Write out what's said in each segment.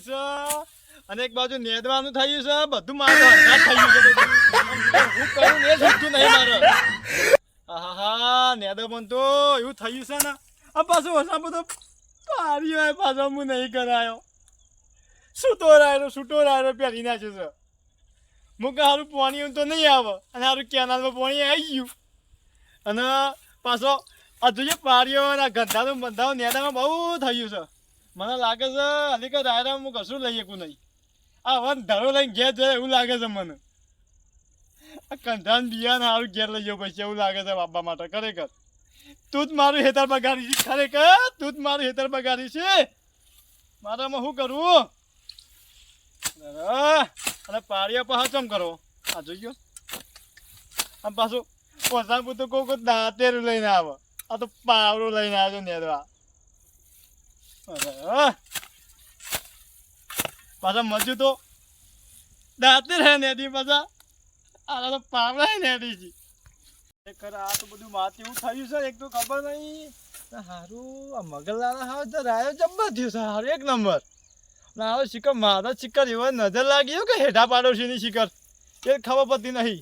થાય છે. અને એક બાજુ નેદવાનું થયું છે. બધું મારું થયું છે હું કરું એ છૂટતું નહીં મારે. હા નેદો પણ તો એવું થયું છે ને. આ પાછું વસા બધો પારી હોય, પાછો હું નહીં કરાયો. સૂતો રાયરો સૂતો રાયરો પહેરી નાખ્યો છે. મું કે સારું પાણી તો નહીં આવે. અને સારું કેનાલમાં પાણી આવી ગયું. અને પાછો આ જોઈએ પારીઓ અને ગંધાનું બંધાવું નેદામાં બહુ થયું છે. મને લાગે છે હજી કે હું કશું લઈ શકું નહીં. આ વન ધરો લઈને ઘેર જાય એવું લાગે છે મને. આ કંઠાન બિયાને સારું ઘેર લઈ જવું પછી એવું લાગે છે બાપા માટે, ખરેખર. તું જ મારું હેતર બગાડી છે, ખરેખર. તું જ મારું હેતર બગાડી છે. મારામાં શું કરવું અને પાડીઓ પાછા ચમ કરો? આ જોઈ ગયો. આમ પાછું પોતાનું પૂતું કોઈ કહું દાંતેરું લઈને આવે. આ તો પાવડું લઈને આવ્યો નેરવા પાછા મજુ તો દાંતે રહે નેદી પાછા. આ તો પાવડા છે ખરેખર આ તો બધું માથે એવું થયું છે, એક તો ખબર નહીં. હારું, આ મગલવાળા હા તો રાયો જબ્બર થયું છે, હારું, એક નંબર. ના, હવે શિખર, મારા એવો નજર લાગ્યો કે હેઠા પાડોશીની શિખર. એ ખબર પડતી નહીં.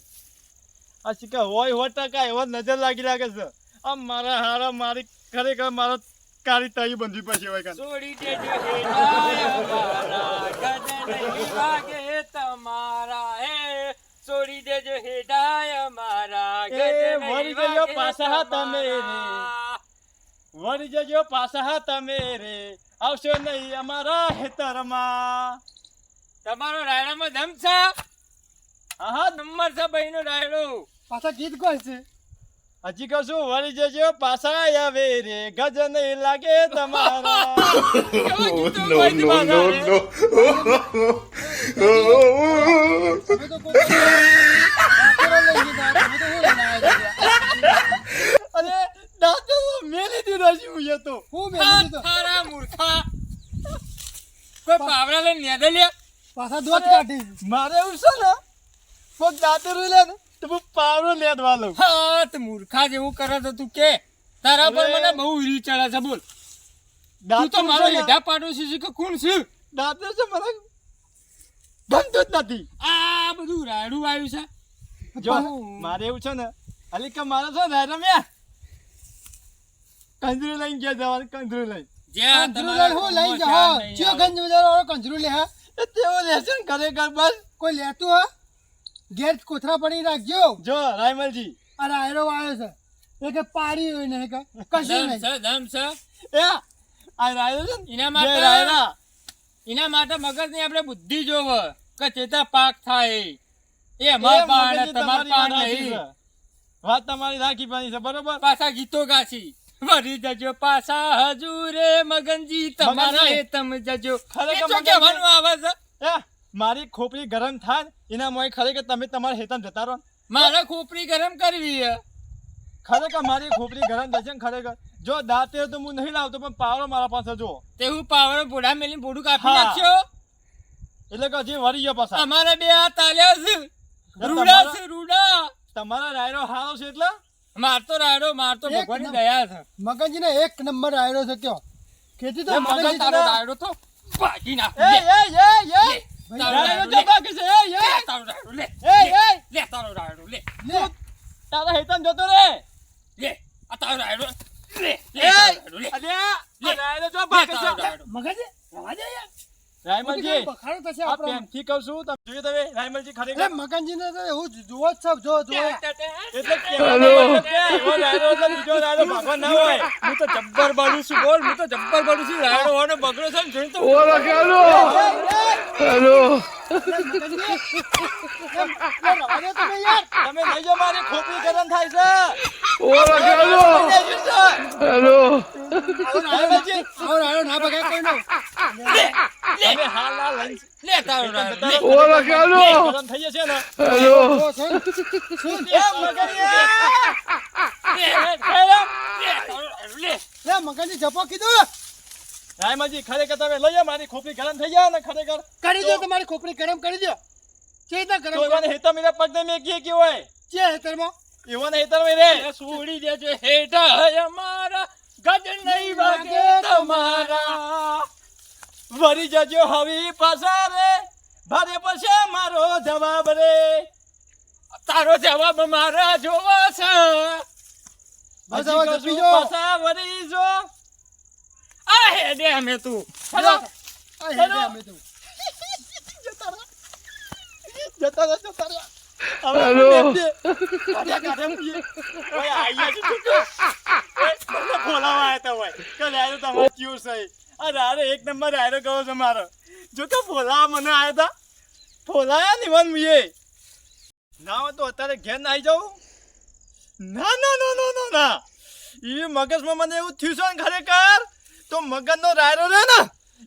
આ શિખર હોય સો ટકા એવો નજર લાગી લાગે છે. આ મારા હારા, મારી ખરેખર મારો કાળી તાઈ બંધી પછી હોય કાન છોડી દેજો હેડાય અમારા ગજ નહીં વાગે તમારા હે છોડી દેજો હેડાય અમારા ગજ એ નહીં ગયો વાગે પાછા તમે રે. વરી જજો પાસા તમે રે. આવશો નહીં અમારા હેતરમાં તમારો રાયડામાં ધમ છે? હા હા. નંબર છે ભાઈનો રાયડો. પાછા ગીત કોઈ છે. હજી કશું વળી જજો પાછા આવે રે. ગજન નહીં લાગે તમારા. લઈને આવ્યા છો? અરે દાંતો મેલી દીધો છે હું તો. હું મેલી દીધો? થારા મૂર્ખા. કોઈ પાવડા લઈને નેદે લે પાછા દોત કાઢી. મારે એવું છે ને? કોઈ દાંતરું લે ને? તો પાવડો લેદવા લઉં. હા તે મૂર્ખા જેવું કરે તો તું કે. તારા પર મને બહુ ઈરી ચડે છે બોલ. તું તો મારો ને, પાડોશી છે કે કોણ છે? દાદા છે મારા. ગમતું જ નથી. આ બધું રાડું આવ્યું છે. જો મારે એવું છે ને અલી કે મારે છે ને રમ્યા. કંજરું લઈને ગયા જવાનું કંજરું લઈને. જ્યાં કંજરું લઈને હું લઈ ગામમાં જાઓ ચિયો. વાળો કંજરું લે હા? લેશે ને ખરેખર બસ. કોઈ લેતું હા ઘેર કોથરા પડી રાખજો. જો રાયમલજી. અરે આયરો આવ્યો છે. એ કે પાડી હોય ને કે કશું નહીં. સર દમ સર એ આ રાયરો છે એના માટે રાયરા. એના માટે મગજની આપણે બુદ્ધિ જોવે કે ચેતા પાક થાય. એ અમાર પાડ તમાર પાડ વાત નહીં. વાત તમારી રાખી પાણી છે બરોબર? પાછા ગીતો ગાછી મરી જજો પાછા હજુ રે મગનજી તમારા મગનજી. એ તમે જજો. ખરેખર કહેવાનું આવે છે? એ મારી ખોપરી ગરમ થાય એના મોય ખરેખર તમે તમારા હેતમ જતા રહો. મારે ખોપરી ગરમ કરવી છે ખરેખર મારી ખોપરી ગરમ થશે ખરેખર. જો દાંતે તો હું નહીં લાવતો પણ પાવડો મારા પાસે જો તે હું પાવડો ભોડા મેલી ભોડું કાપી નાખ્યો? એટલે કે હજી વરી ગયો પાછા. અમારે બે આ તાલ્યા છે. રૂડા છે રૂડા. તમારા રાયરો હારો છે એટલે? મારતો રાયડો મારતો ભગવાનની દયા છે. મગનજી ને એક નંબર રાયડો છે કયો? ખેતી તો એ મગનજી તારો રાયડો તો ભાગી નાખ. એ એ એ. એ. તારો રાયરો રાયડો જો લે. બાકી છે એ લે એ તારો રાયડો લે. એ એ. લે તારો રાયડો લે. લે. તારા હેતમ જતો રે. લે આ તારો રાયડો લે. લે એ. રાયડો જો બાકી છે. રાયડો રવા દે રાયમલજી. બખાડો થશે આપણો. પ્રેમથી કહું છું તમે જોયું તમે રાયમલજી ખરેખર મગનજી ને તો એવું જ જોવો જ છે જો જો. એટલે કહેવાનો મતલબ કે એવો રાયરો એટલે બીજો રાયરો ભાગવા ના હોય. હું તો જબ્બર બળું છું બોલ હું તો જબ્બર બળું છું. રાયડો હોવાનો બગડો છે ને જોઈ તો Hola, Carlos. હાલ. હાલ. લઈને લે તારો રાયડો લે Hola, Carlos. ગરમ થઈ જશે ને? Hello. જો છે શું? એ મગરિયા. લે લે ખેરમ. તારો રાયડો લે લે મગનજી જપો કીધું. રાયમલજી ખરેખર તમે લઈ જાઓ મારી ખોપડી ગરમ થઈ જાય ને ખરેખર. કરી દો તમારી ખોપડી ગરમ કરી દો. છે રીતના ગરમ તો એવાને હેતર મેરા પગ ને મેં કીએ કે હોય? છે હેતરમાં? એવાને હેતર મે રે એ છોડી હેટા હેઠા મારા ગજ નહીં વાગે તમારા. વરી જજો હવે પસારે રે. ભારે પડશે મારો જવાબ રે. તારો જવાબ મારા જોવા છે. બસ હવે જપી જો. હે દે અમે તું. અમે તો. જતા રહો, જતા રહો. એક નંબર રાયરો કહો છો મારો. જો કે ફોલા મને આયા તા. ફોલાયા નહીં મન મુએ. ના હોય તો અત્યારે ઘેર આવી જાઉં? ના ના ના ના ના ના. એ મગજમાં મને એવું થયું છે ને ખરેખર? તો મગજનો રાયરો રહે ને.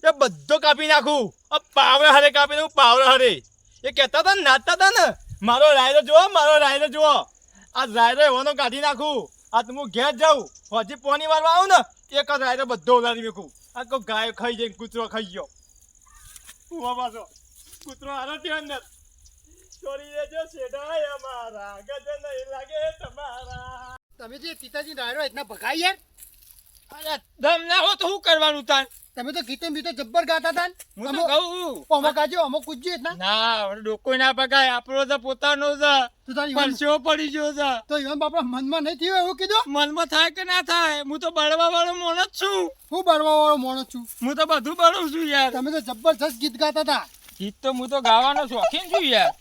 એ બધો કાપી નાખું. આ પાવડે હરે કાપી નાખું પાવરે હરે. એ કહેતા હતા ને, નાચતા હતા ને, મારો રાયરો જુઓ, મારો રાયરો જુઓ. આ રાયરો એવાનો કાઢી નાખું. આ હું ઘેર જાઉં. હજી પોની વાર આવું ને, એક જ રાયરો બધો ઉલારી મૂકું. આ કો ગાય ખાઈ જાય કૂતરો ખાઈ ગયો. ઊભા પાછો કૂતરો હારો ત્યાં અંદર ચોરી લેજો છેડાય અમારા. ગજ નહીં લાગે તમારા. તમે જે પિતાજી રાયરો એટના ભગાઈ યાર. અરે દમ ના હો તો શું કરવાનું તાન? તમે તો ગીતો બીતો જબ્બર ગાતા હતા હું તો અમો- કહું અમો ગાજો અમો કૂદજો એટલા ના ડોકો ના પગાય આપણો તો પોતાનો છે તો તારી પરસેવો પડી ગયો છે. તો ઈવન બાપા મનમાં નહીં થયું એવું કીધું? મનમાં થાય કે ના થાય? હું તો બળવા વાળો મોણ જ છું. હું બળવા વાળો માણસ છું. હું તો બધું બળું છું યાર. તમે તો જબરજસ્ત ગીત ગાતા હતા ગીત તો હું તો ગાવાનો શોખીન છું યાર.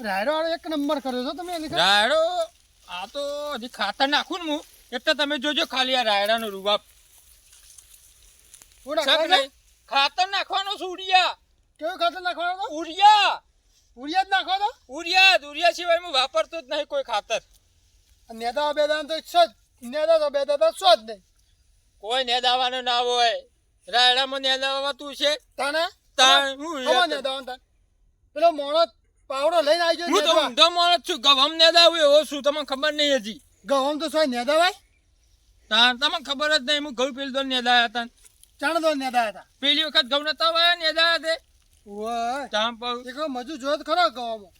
રાયડો વાળો એક નંબર કર્યો છો તમે રાયડો? આ તો હજી ખાતર નાખું ને હું. એટલે તમે જોજો ખાલી આ રાયડાનો રૂબાબ? ખાતર નાખવાનો છે ઉડિયા કેવું ખાતર નાખવાનો? ઉરિયા. ઉડિયા જ નાખવા તો ઉડિયા જ. ઉડિયા સિવાય હું વાપરતો જ નહીં કોઈ ખાતર. નેદા બેદા તો છો જ. નેદા તો બેદા તો છો જ નહીં. કોઈ નેદાવાનો ના હોય. રાયડામાં નેદાવા તું છે. તને તાણ હું. નેદાવાનું તાન. પેલો મોણો પાવડો લઈને આવી હું તો ઊંધો મોણો છું. ગવમ નેદાવું એવો છું. તમને ખબર નહીં હજી. ગહમ તો સોય નેદાવાય તાણ તમને ખબર જ નહીં હું ઘઉં પેલી તો નેદાયા હતા. ચાણ તો નેદાયા હતા? પેલી વખત ઘઉં નતા વાયા નેદાયા તે. ઓય. ચામ પાઉ એક મજૂર જોયો ખરો ગવામાં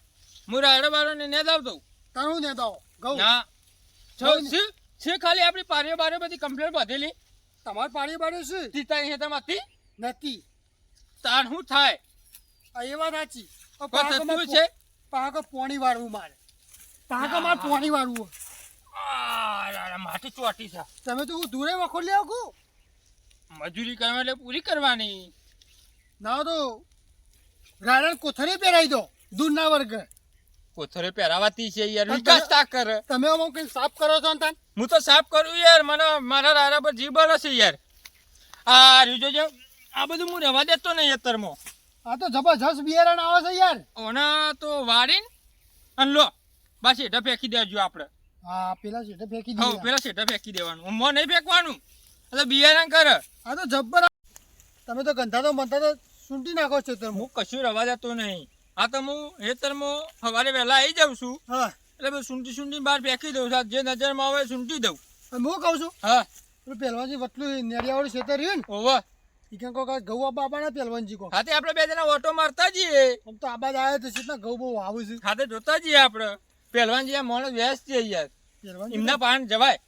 હું રાયડો બારો ને નેદાવતો તાણ હું નેદાવ? ઘઉં ના. છે છે ખાલી આપણી પારીઓ બારીઓ બધી કમ્પ્લેટ બધેલી? તમારે પાડી પાડી શું? તીતાની હેતામાંથી નથી? તાણ શું થાય? આ એ વાત સાચી. થતું છે? પાકો પોણી વાળવું મારે. પાકો મારે પોણી વાળવું રા, ચોટી છે. તમે તો હું દૂરે વખોડ લે આવું મજૂરી કરવા એટલે પૂરી કરવાની. ના તો રાયણ કોથરે પહેરાવી દો દૂરના વર્ગ. કોથરે પહેરાવાતી છે યાર વિકાસ તા કરે. તમે હું કઈ સાફ કરો છો ને તાન? હું તો સાફ કરું યાર મને મારા રારા પર જીબર હશે યાર. આ રીજો જોજો આ બધું હું રહેવા દેતો નહીં અત્યારમાં. આ તો જબરજસ્ત બિયારણ આવે છે યાર. ઓના તો વાળીને અને લો બસ હેઠા ફેંકી દેજો આપણે. હા પેલા શેઠે ફેંકી હા દીધા પેલા ફેંકી દેવાનું. ઉમો નહીં ફેંકવાનું. એટલે બિયારણ કરે. આ તો જબ્બર તમે તો ગંધા તો મનતા તો સૂંટી નાખો છો તમે હું કશું રવા દેતો નહીં. આ તો હું હેતરમાં સવારે વહેલા આવી જાઉં છું. હા. એટલે બધું સૂંટી સૂંટી બહાર ફેંકી દઉં છું. જે નજરમાં આવે સૂંટી દઉં. હું કહું છું હા. પહેલવાનજી વટલું નેડિયાવાળું ખેતર રહ્યું ને ઓવર ઈ કંઈક કોક ઘઉં આપવા પહેલવાનજી કો હાથે આપણે બે જણા ઓટો મારતા જઈએ. આમ તો આબાદ આવ્યો તો સીધા ગૌ બહુ આવું છે. હાથે જોતા જઈએ આપણે. પહેલવાન જે મોણસ વ્યસ્ત છે યાર. પહેલવાનજી એમના પાન જવાય.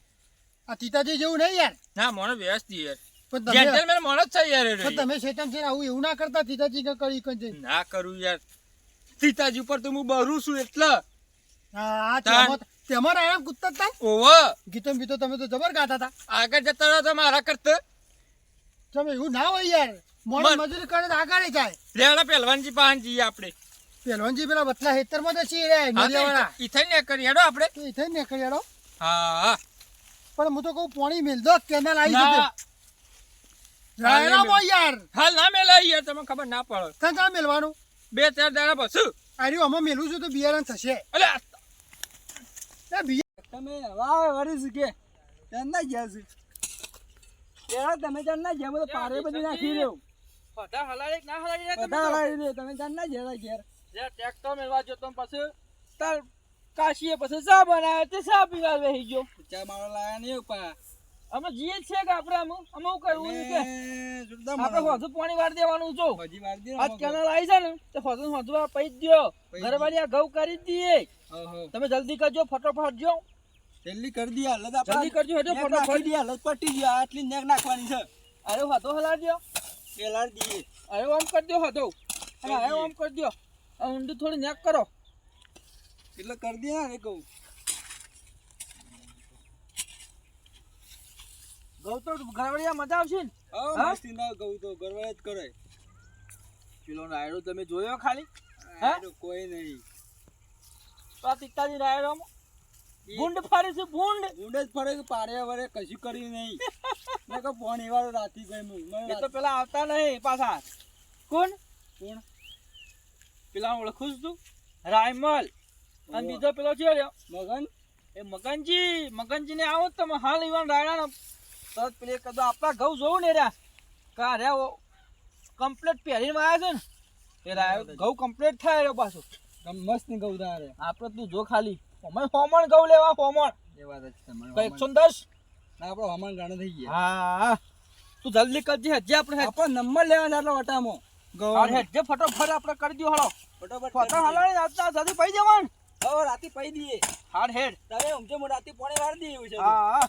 આ તીતાજી જેવું નહીં યાર. ના માણસ વ્યવસ્થિત યાર. પણ તમે છે યાર શેતાન છે આવું એવું ના કરતા તીતાજી કે કરી કઈ ના કરું યાર. સીતાજી ઉપર તો હું બરું છું એટલે. હા તમારા તેમાં તેમાં આરામ કૂદતા હતા ઓવર ગીતો બીતો તમે તો જબર ગાતા હતા આગળ જતા રહો તો મારા કરતા. તમે એવું ના હોય યાર. મોડે મજૂરી કરે આગળ જાય. લેવડા પહેલવાનજી પાન જઈએ આપણે. પહેલવાનજી પેલા વતલા હેતરમાં તો છીએ રે નદીવાળા ઈથે ને કરી હેડો આપણે. તો ને હેડો. હા. હા પણ હું તો કહું પાણી મેલ દો કેનાલ આવી ના. રાયરા બોય યાર. હાલ ના મેલા યાર તમને ખબર ના પડો. ત્યાં કા મેલવાનું? બે ચાર દાડા પછી. આર્યું અમે મેલું છું તો બિયારણ થશે. અલે તમે વાહ વરીસ કે? ના ગયા છે. એરા તમે જાણ ના ગયા બધો પારે બધી નાખી રહ્યો. બધા હલાય ના રહ્યો તમે જાણ ના ગયા ઘેર. જે ટ્રેક્ટર મેળવા જતો પછી. તાર કાશીએ પછી ચા બનાવે તે ચા પીવા બેસી ગયો. ચા મારો લાયા નહીં ઉપા અમે જીએ છે કે આપણે આમ અમે શું કરવું કે? આપણે આપણે પાણી વાર દેવાનું છો હજી વાર દે આજ કેનાલ આવી છે ને તો હોજુ હોજુ આ પૈ દ્યો. ઘરવાળી આ ઘઉં કરી દઈએ તમે જલ્દી કરજો ફટોફટ જો. જલ્દી કરી દી હાલત જલ્દી કરજો હેડો ફટોફટ. દી હાલત પટી ગયા આટલી નેક નાખવાની છે. અરે હોતો હલાડજો પેલા દઈએ અરે આમ કરી દો હતો અરે ઓમ કરી દો ઊંડું થોડું નેક કરો. એટલે કરી દે ને કહું. ગૌ તો ગરવડિયા મજા આવશે ને? હા? મસ્તી ના ગૌ તો ગરવડિયા જ કરે. પેલો રાયડો તમે જોયો ખાલી? હા? કોઈ નહીં. તો આ તિક્તાજી રાયડો બુંડ છે બુંડ ઊંડે જ ફરે છે પાડ્યા વરે કશું કરી નહીં. મેં કહું ફોન એવા રાતી ગઈ હું. એ તો પેલા આવતા નહીં પાછા. કોણ? કોણ? પેલા ઓળખું છું રાયમલ. અને બીજો પેલો છે મગન? એ મગનજી મગનજી ને આવો તમે. હાલ ઈવન નો તરત પેલી કદો આપણા ઘઉં જોવું ને રહ્યા. કા રહ્યા કમ્પ્લીટ પહેરીને આવ્યા છે ને? એ રાયો ઘઉં કમ્પ્લેટ થાય રહ્યો પાછું. મસ્તની ઘઉં તારે આપણે તું જો ખાલી. અમે હોમણ ઘઉં લેવા હોમણ. એ વાત જ એકસો દસ આપણો હમણાં ગાણો થઈ ગયા. હા. હા. તું જલ્દી કરજે હજી આપણે આપણે નંબર લેવાના એટલા વટામાં. હેડજે ફટોફટ આપણે કરી દો હળો. ફટાફટ ફટો હલાણી રાતના જલ્દી પઈ જવાનું. હવે રાતી પઈ દઈએ. હાડ હેડ. તમે ઊંઘે હું રાતી પોણી વાર એવું છે. હા હા.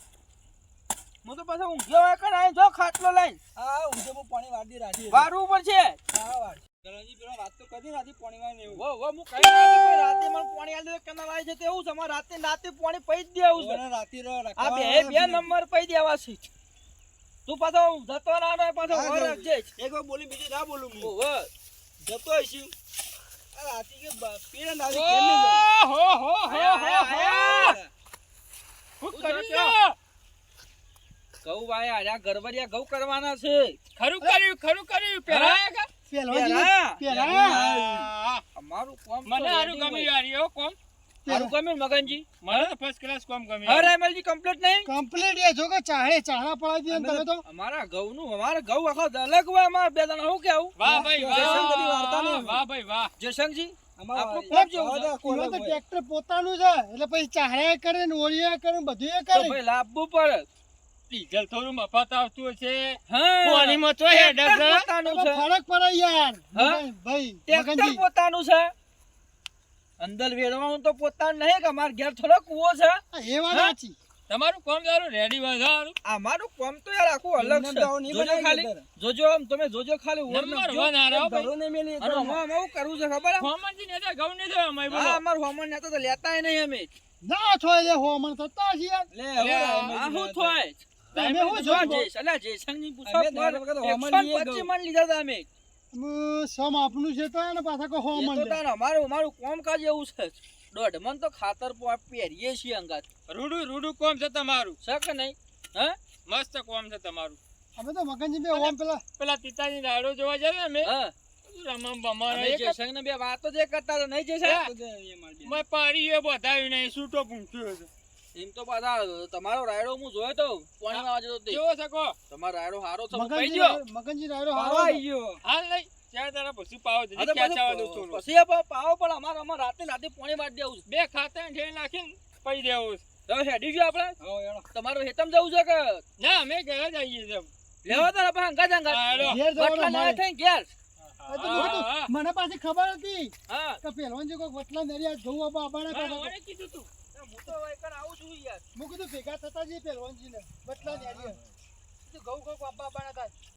હું તો પાછો ઊંઘ્યો હોય કર અહીં જો ખાટલો લઈને. હા ઊંઘે હું પોણી વાર દી રાતી વારવું પડશે. હા વાર. ગરણજી પેલો વાત તો કરી રાતી પોણી વાર ને એવું. વો વો હું કહી રહ્યો રાતે મને પાણી આલે કેના લાય છે તેવું છે. અમારે રાતે રાતે પાણી પઈ જ દેવું છે. મને રાતી આ બે બે નંબર પઈ દેવા છે. તું પાછો જતો ના રહે પાછો ઘર રાખજે. એક વાર બોલી બીજી ના બોલું હું. હો જતો હશું રાતી કે બ- ના જાઉં? હો હો હો હો હો. હું હું કરી કરી ગયો? ઘઉં વાયા આ ગરબડિયા ઘઉં કરવાના છે. ખરું કર્યું ખરું કર્યું. પેલા પહેલા પહેલા અમારું કોમ મને આરું ગમી. યાર યો કોમ. હારું ગમ્યું મગનજી? મને તો ફર્સ્ટ ક્લાસ કોમ ગમ્યું. હવે રાયમલજી કમ્પ્લીટ નહીં? કમ્પ્લીટ એ જો કે ચાહે ચાહા પડાવી દે તમે તો. અમારા ઘઉંનું અમારા ઘઉં આખો અલગ હોય અમારા બે જણા શું કેવું? વાહ ભાઈ વાહ. વાહ ભાઈ વાહ. જયશંકરજી અમારો આપણું આ- કોમ જેવું જવા દે, છે. કોલ એમાં તો હોય. ટ્રેક્ટર પોતાનું છે એટલે પછી ચાહે કરે ને ઓળિયા કરે ને બધું કરે. ભાઈ લાવવું પડે. ડીઝલ થોડું મફત આવતું છે હા. પાણીમાં તો છે. પોતાનું છે. ફરક પડે યાર. હા? ભાઈ ટ્રેક્ટર પોતાનું છે. અંદર વેરવાનું તો પોતાનું નહીં કે અમારા ઘેર થોડો કૂવો છે. એ વાત સાચી. તમારું કોમ તારું રેડી વધારું અમારું કોમ તો યાર આખું અલગ છે. જોજો ખાલી જોજો આમ તમે જોજો ખાલી ઓર નંબર નાખજો. વન હારો ભાઈ. ને મેલી આમાં આમાં શું કરવું છે ખબર હે? ફોર્મમાંથી ને તો ઘઉં નહીં થયો અમારે બોલો. હા અમાર હોમન નેતા તો લેતાય નહીં અમે. ના થોય લે હોમન તો થતા છે લે હવે આ હું થોય? તમે હું જો છો જયશ- અલ્યા જયશંકરની પૂછો અમે પર દર વખત હોમણ 125 લઈએ ઘઉં. મણ લીધા હતા અમે. સમ આપનું છે તો એને પાછા કો હો મન તો તાર અમારું કોમ કાજ એવું છે દોઢ મન તો ખાતર પ- પહેરીએ છીએ અંગાત. રૂડું રૂડું કોમ છે તમારું? શક કે નહીં? હે? મસ્ત કોમ છે તમારું. અમે તો મગનજી બે ઓમ પેલા પેલા પિતાજી દાડો જોવા જાય ને અમે? હા. રમમ અમે એક જ જયશંકરને બે વાતો જે કરતા તો નહીં જયશંકર તો પાડી એ મેં બધાયું નહીં છૂટો પૂંખ્યો છે. એમ તો પાછા તમારો રાયડો હું જોયો તો પાણીમાં જતો તે કેવો શકો તમારો રાયડો હારો છે મગનજી મગનજી રાયડો હારો આવી ગયો. હાલ લઈ ચાર તારા પછી પાવો હા જલ્દી તો ખેંચાવા દઉં પાછું થોડું? પછી પાવો પણ અમારે અમારે રાતે રાતે પાણી વાળી દેવું બે ખાતા ઠેર નાખીને પઈ દેવું છે. હેડી ગયો આપણે? તમારું હેતમ જવું છે કે? ના અમે ઘરે જ આવીએ છીએ લેવા તાર ઘેર ઘેર. બધું હા. મને પાછી ખબર હતી હા. કે પહેલવાન જે કોઈ વટલા નરિયા જવું કીધું તું. તો એકણ આવું છું યાર? હું કીધું ભેગા થતા જઈએ પહેલવાનજી ને વટલા નરિયા કીધું ઘઉં ઘઉં બાપા થાય.